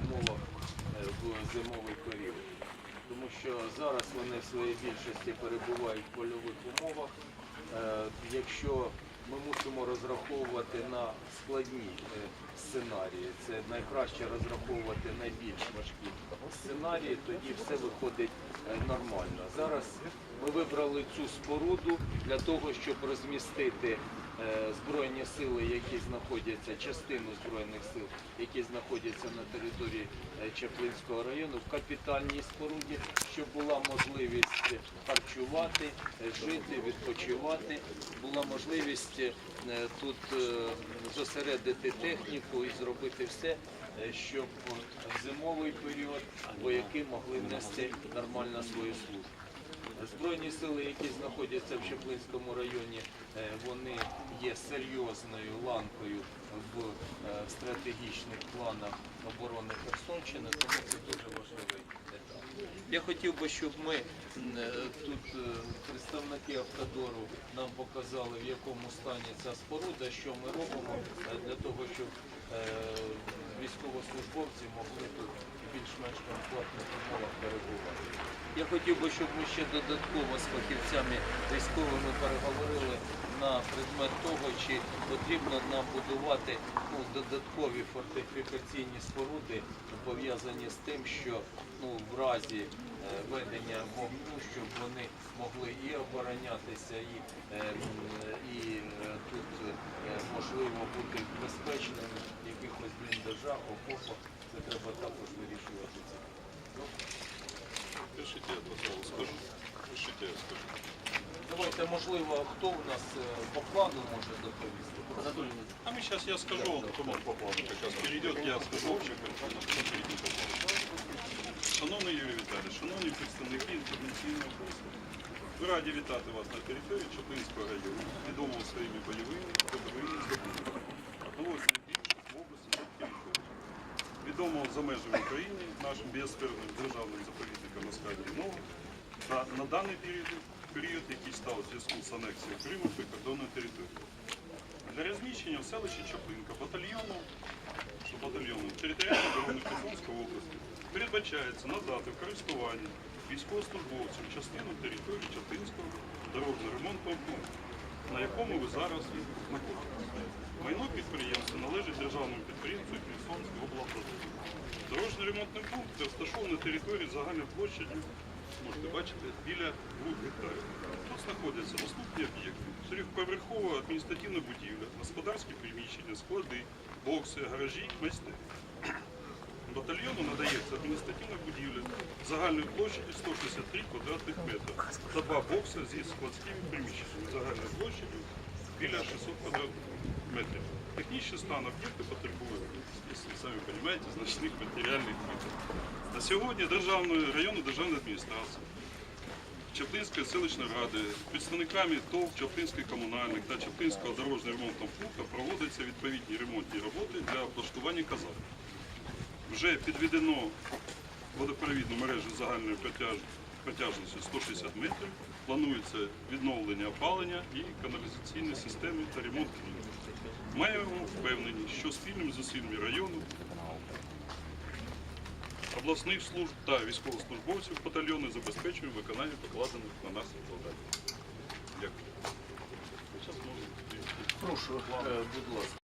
умовах е, в зимовий період. Тому що зараз вони в своїй більшості перебувають в польових умовах. Е, Якщо ми мусимо розраховувати на складні е, сценарії, це найкраще розраховувати на більш важкі сценарії, тоді все виходить е, нормально. Зараз ми вибрали цю споруду для того, щоб розмістити е, збройні сили, які знаходяться, частину збройних сил, які знаходяться на території Чаплинського району, в капітальній споруді, щоб була можливість харчувати, жити, відпочивати, була можливість е, тут е, зосередити техніку і зробити все, е, щоб в зимовий період вояки могли нести нормально свою службу. Збройні сили, які знаходяться в Чеплинському районі, вони є серйозною ланкою в стратегічних планах оборони Херсонщини, тому це дуже важливий етап. Я хотів би, щоб ми тут е, представники Автодору нам показали, в якому стані ця споруда, що ми робимо е, для того, щоб е, військовослужбовці могли тут більш-менш комфортних умовах перебувати. Я хотів би, щоб ми ще додатково з фахівцями військовими переговорили на предмет того, чи потрібно нам будувати ну, додаткові фортифікаційні споруди, пов'язані з тим, що ну, в разі е, ведення вогню, щоб вони могли оборонятися, і, е, і е, тут е, можливо бути безпечними в якихось бліндажах, окопах. Це треба також вирішувати це. Пишите, я два слова скажу. Пишите, я скажу. Давайте, можливо, хто в нас по плану може доповісти? А мы сейчас я скажу, он потом по плану как раз перейдет, я скажу общую картину, потом по плану. Шановний Юрій Віталійович, шановні представники інформаційного простору, ми раді вітати вас на території Чаплинського району, відомого своїми бойовими трудовими здобутками. Одного з найбільших в області території. Відомого за межами України нашим біосферним державним заповідником складі Нова та на даний період, який став у зв'язку з анексією Криму прикордонної території. Для розміщення в селищі Чаплинка батальйону, батальйону територіальної оборони Херсонської області передбачається надати в користування військовослужбовцям частину території Чаплинського дорожньо-ремонтного пункту, на якому ви зараз знаходитесь. Майно підприємства належить державному підприємству Херсонської облавтодору. Дорожній ремонтний пункт розташований на території загальної площаді, можете бачити, біля 2 гектарів. Тут знаходяться наступні об'єкти. Чотирьохповерхова адміністративна будівля, господарські приміщення, склади, бокси, гаражі, майстерні. Батальйону надається адміністративна будівля загальною площадю 163 квадратних метрів та два бокси зі складськими приміщеннями загальною площадю біля 600 квадратних метрів. Технічний стан об'єкту потребує, якщо ви самі розумієте, значних матеріальних витрат. На сьогодні Державною районною державної адміністрації Чаплинської селищної ради, представниками ТОВ Чаплинський комунальник та Чаплинського дорожнього ремонтного пункту проводяться відповідні ремонтні роботи для облаштування казарм. Вже підведено водопровідну мережу загальної протяж- протяжністю 160 метрів. Планується відновлення опалення і каналізаційної системи та ремонт. Маємо впевнені, що спільними зусиллями району, обласних служб та військовослужбовців батальйону забезпечуємо виконання покладених на нас завдань. Дякую. Прошу, е, будь ласка.